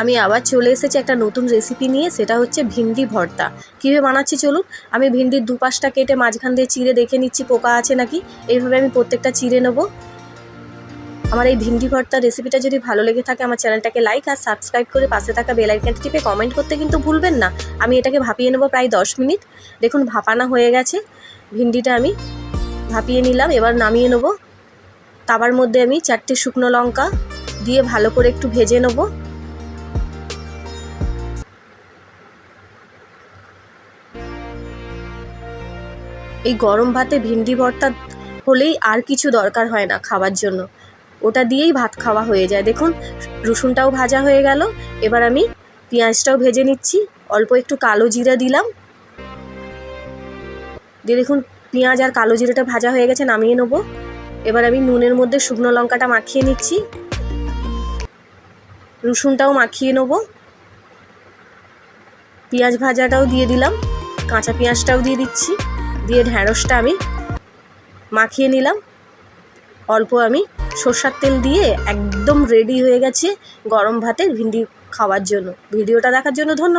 আমি আবার চলে এসেছি একটা নতুন রেসিপি নিয়ে, সেটা হচ্ছে ভিন্ডি ভর্তা। কীভাবে বানাচ্ছি চলুন? আমি ভিন্ডির দুপাশটা কেটে মাঝখান দিয়ে চিড়ে দেখে নিচ্ছি পোকা আছে নাকি। এইভাবে আমি প্রত্যেকটা চিড়ে নেব। আমার এই ভিন্ডি ভর্তা রেসিপিটা যদি ভালো লেগে থাকে, আমার চ্যানেলটাকে লাইক আর সাবস্ক্রাইব করে পাশে থাকা বেল টিপে কমেন্ট করতে কিন্তু ভুলবেন না। আমি এটাকে ভাপিয়ে নেব প্রায় দশ মিনিট। দেখুন, ভাপানো হয়ে গেছে। ভিন্ডিটা আমি ভাপিয়ে নিলাম, এবার নামিয়ে নেব। তাবার মধ্যে আমি চারটে শুকনো লঙ্কা দিয়ে ভালো করে একটু ভেজে নেব। এই গরম ভাতে ভিন্ডি ভর্তা হলেই আর কিছু দরকার হয় না খাওয়ার জন্য। ওটা দিয়েই ভাত খাওয়া হয়ে যায়। দেখুন, রসুনটাও ভাজা হয়ে গেল। এবার আমি পেঁয়াজটাও ভেজে নিচ্ছি। অল্প একটু কালো জিরা দিলাম। দিয়ে দেখুন, পেঁয়াজ আর কালো জিরাটা ভাজা হয়ে গেছে, নামিয়ে নেব। এবার আমি নুনের মধ্যে শুকনো লঙ্কাটা মাখিয়ে নিচ্ছি। রসুনটাও মাখিয়ে নেব। পেঁয়াজ ভাজাটাও দিয়ে দিলাম। কাঁচা পেঁয়াজটাও দিয়ে দিচ্ছি। দিয়ে ঢ্যাঁড়সটা আমি মাখিয়ে নিলাম। অল্প আমি সর্ষার তেল দিয়ে একদম রেডি হয়ে গেছে গরম ভাতের ভিন্ডি খাওয়ার জন্য। ভিডিওটা দেখার জন্য ধন্যবাদ।